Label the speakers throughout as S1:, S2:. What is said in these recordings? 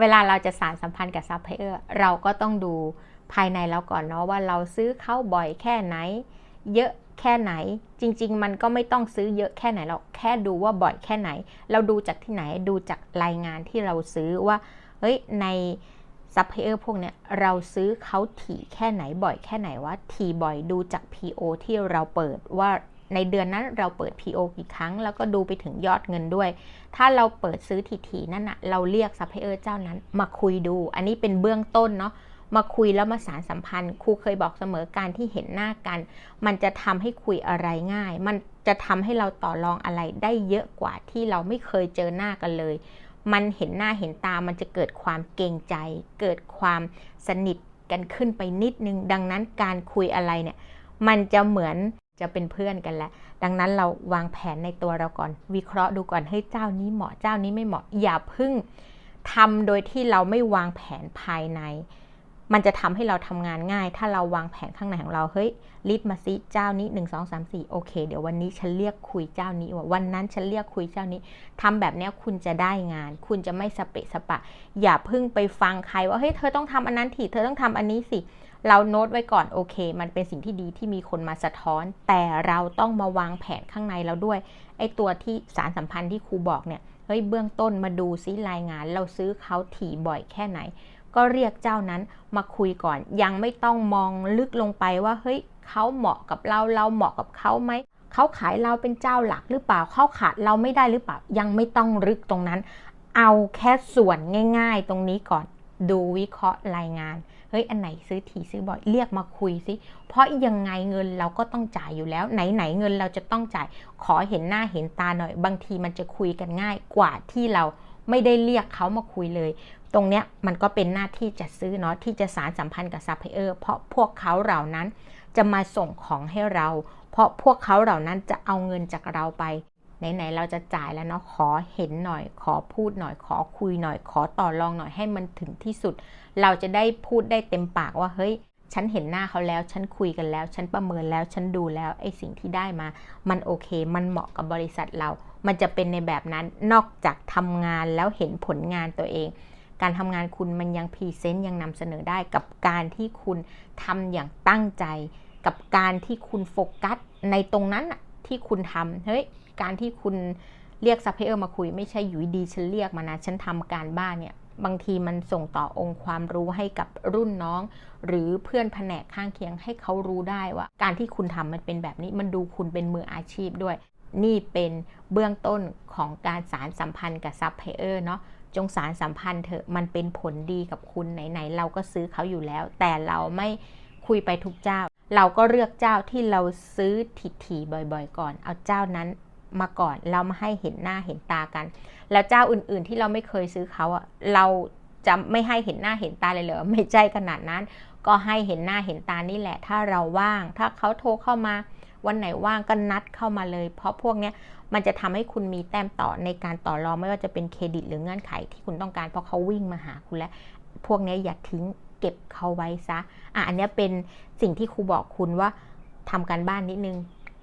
S1: เวลาเราจะสานสัมพันธ์กับซัพพลายเออร์เราก็ต้องดูภายในเราก่อนเนาะว่าเราซื้อเขาบ่อยแค่ไหน เยอะแค่ไหน จริง ๆ มันก็ไม่ต้องซื้อเยอะแค่ไหนเราแค่ดูว่าบ่อยแค่ไหน เราดูจากที่ไหนดูจากรายงานที่เราซื้อว่าเฮ้ยในซัพพลายเออร์พวกเนี้ยเราซื้อเขาถี่แค่ไหนบ่อยแค่ไหนว่าถี่บ่อยดูจาก PO ที่เราเปิดว่า ในเดือนนั้นเราเปิด PO กี่ครั้ง แล้วก็ดูไปถึงยอดเงินด้วย ถ้าเราเปิดซื้อถี่ๆนั่นนะเราเรียกซัพพลายเออร์เจ้านั้นมาคุยดู อันนี้เป็นเบื้องต้นเนาะมาคุยแล้วมาสารสัมพันธ์ครูเคยบอกเสมอการที่เห็นหน้ากัน มันจะทำให้คุยอะไรง่าย มันจะทำให้เราต่อรองอะไรได้เยอะกว่าที่เราไม่เคยเจอหน้ากันเลย มันเห็นหน้าเห็นตามันจะเกิดความเกรงใจ เกิดความสนิทกันขึ้นไปนิดนึง ดังนั้นการคุยอะไรเนี่ย มันจะเหมือน จะเป็นเพื่อนกันแหละดังนั้นเราวางแผนในตัวเราก่อน วิเคราะห์ดูก่อนเฮ้ยเจ้านี้เหมาะเจ้านี้ไม่เหมาะอย่าพึ่งทำโดยที่เราไม่วางแผนภายใน มันจะทำให้เราทำงานง่าย ถ้าเราวางแผนข้างในของเราเฮ้ยลิดมาซิเจ้านี้1 2 3 4โอเค เดี๋ยววันนี้ฉันเรียกคุยเจ้านี้ว่าวันนั้นฉันเรียกคุยเจ้านี้ทำแบบนี้คุณจะได้งาน คุณจะไม่สเปะสปะ อย่าพึ่งไปฟังใครว่าเฮ้ยเธอต้องทำอันนั้นทีเธอต้องทำอันนี้สิ เราโน้ตไว้ก่อนโอเค มันเป็นสิ่งที่ดีที่มีคนมาสะท้อน แต่เราต้องมาวางแผนข้างในเราด้วยไอ้ตัวที่สารสัมพันธ์ที่ครูบอกเนี่ยเฮ้ยเบื้องต้นมาดูซิรายงาน เราซื้อเขาถี่บ่อยแค่ไหน ก็เรียกเจ้านั้นมาคุยก่อน ยังไม่ต้องมองลึกลงไปว่าเฮ้ยเขาเหมาะกับเราเราเหมาะกับเขาไหมเขาขายเราเป็นเจ้าหลักหรือเปล่าเขาขาดเราไม่ได้หรือเปล่ายังไม่ต้องลึกตรงนั้น เอาแค่ส่วนง่าย ๆ ตรงนี้ก่อน ดูวิเคราะห์รายงาน เฮ้ย อันไหนซื้อถี่ซื้อบ่อย เรียกมาคุยสิ เพราะยังไงเงินเราก็ต้องจ่ายอยู่แล้ว ไหนๆเงินเราจะต้องจ่าย ขอเห็นหน้าเห็นตาหน่อย บางทีมันจะคุยกันง่ายกว่าที่เราไม่ได้เรียกเขามาคุยเลย ตรงเนี้ยมันก็เป็นหน้าที่จะซื้อเนาะที่จะสารสัมพันธ์กับซัพพลายเออร์ เพราะพวกเขาเหล่านั้นจะมาส่งของให้เรา เพราะพวกเขาเหล่านั้นจะเอาเงินจากเราไป ไหนๆเราจะจ่ายแล้วเนาะขอเห็นหน่อย ขอพูดหน่อย ขอคุยหน่อย ขอต่อรองหน่อยให้มันถึงที่สุด เราจะได้พูดได้เต็มปากว่าเฮ้ย ฉันเห็นหน้าเขาแล้ว ฉันคุยกันแล้ว ฉันประเมินแล้ว ฉันดูแล้วไอ้สิ่งที่ได้มา มันโอเค มันเหมาะกับบริษัทเรา มันจะเป็นในแบบนั้นนอกจากทำงานแล้วเห็นผลงานตัวเอง การทำงานคุณมันยังพรีเซนต์ยังนำเสนอได้กับการที่คุณทำอย่างตั้งใจ กับการที่คุณโฟกัสในตรงนั้นที่คุณทำเฮ้ย การที่คุณเรียกซัพพลายเออร์มาคุยไม่ใช่อยู่ดีฉันเรียกมานะฉันทำการบ้านเนี่ยบางทีมันส่งต่อองค์ความรู้ให้กับรุ่นน้อง หรือเพื่อนแผนกข้างเคียงให้เขารู้ได้ว่า การที่คุณทำมันเป็นแบบนี้มันดูคุณเป็นมืออาชีพด้วย นี่เป็นเบื้องต้นของการสารสัมพันธ์กับซัพพลายเออร์เนาะจงสารสัมพันธ์เถอะมันเป็นผลดีกับคุณไหนๆเราก็ซื้อเขาอยู่แล้ว แต่เราไม่คุยไปทุกเจ้า เราก็เลือกเจ้าที่เราซื้อถี่ๆบ่อย ๆ ก่อน เอาเจ้านั้น มาก่อน เรามาให้เห็นหน้าเห็นตากัน แล้วเจ้าอื่น ๆ ที่เราไม่เคยซื้อเขาอะเราจะไม่ให้เห็นหน้าเห็นตาเลยเหรอไม่ใช่ขนาดนั้น ก็ให้เห็นหน้าเห็นตานี่แหละ ถ้าเราว่าง ถ้าเขาโทรเข้ามา วันไหนว่างก็นัดเข้ามาเลย เพราะพวกเนี้ยมันจะทำให้คุณมีแต้มต่อในการต่อรองไม่ว่าจะเป็นเครดิตหรือเงื่อนไขที่คุณต้องการเพราะเขาวิ่งมาหาคุณแล้วพวกนี้อย่าทิ้งเก็บเขาไว้ซะอะอันนี้เป็นสิ่งที่ครูบอกคุณว่าทำการบ้านนิดนึง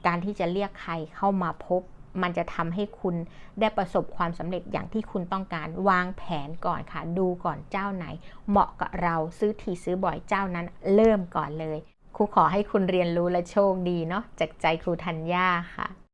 S1: การที่จะเรียกใครเข้ามาพบ มันจะทำให้คุณได้ประสบความสำเร็จอย่างที่คุณต้องการวางแผนก่อนค่ะ ดูก่อนเจ้าไหน เหมาะกับเราซื้อทีซื้อบ่อยเจ้านั้นเริ่มก่อนเลยครูขอให้คุณเรียนรู้และโชคดีเนาะจากใจครูธัญญาค่ะ